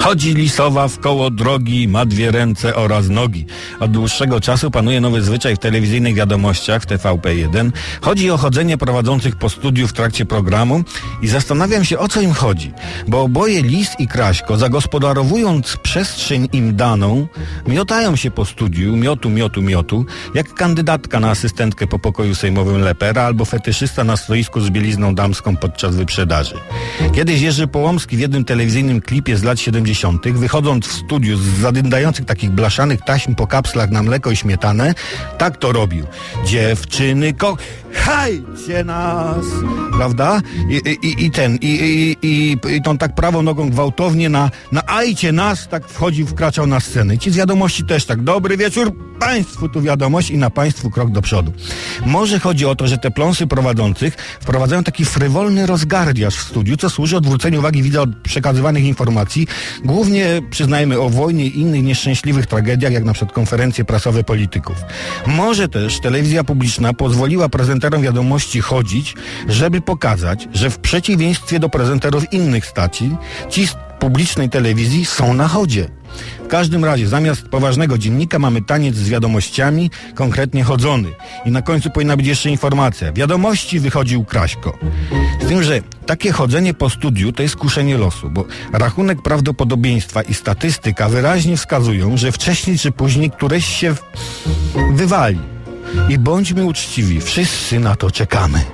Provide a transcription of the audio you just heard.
Chodzi lisowa w koło drogi, ma dwie ręce oraz nogi. Od dłuższego czasu panuje nowy zwyczaj w telewizyjnych wiadomościach w TVP1. Chodzi o chodzenie prowadzących po studiu w trakcie programu i zastanawiam się o co im chodzi. Bo oboje Lis i Kraśko, zagospodarowując przestrzeń im daną, miotają się po studiu, miotu, miotu, miotu, jak kandydatka na asystentkę po pokoju sejmowym Lepera albo fetyszysta na stoisku z bielizną damską podczas wyprzedaży. Kiedyś Jerzy Połomski w jednym telewizyjnym klipie z lat 70., wychodząc w studiu z zadyndających takich blaszanych taśm po kapslach na mleko i śmietanę, tak to robił. Dziewczyny, ko... Hajcie nas! Prawda? I, i, i ten, i, i, i, i tą tak prawą nogą gwałtownie na, na ajcie nas, tak wchodził, wkraczał na scenę. Ci z wiadomości też tak. Dobry wieczór Państwu, tu wiadomość i na Państwu krok do przodu. Może chodzi o to, że te pląsy prowadzących wprowadzają taki frywolny rozgardiaż w studiu, co służy odwróceniu uwagi widza od przekazywanych informacji, głównie przyznajmy o wojnie i innych nieszczęśliwych tragediach, jak na przykład konferencje prasowe polityków. Może też telewizja publiczna pozwoliła prezenterom wiadomości chodzić, żeby pokazać, że w przeciwieństwie do prezenterów innych stacji, ci z publicznej telewizji są na chodzie. W każdym razie, zamiast poważnego dziennika mamy taniec z wiadomościami, konkretnie chodzony. I na końcu powinna być jeszcze informacja. Wiadomości wychodził Kraśko. Z tym, że takie chodzenie po studiu to jest kuszenie losu, bo rachunek prawdopodobieństwa i statystyka wyraźnie wskazują, że wcześniej czy później któreś się wywali. I bądźmy uczciwi, wszyscy na to czekamy.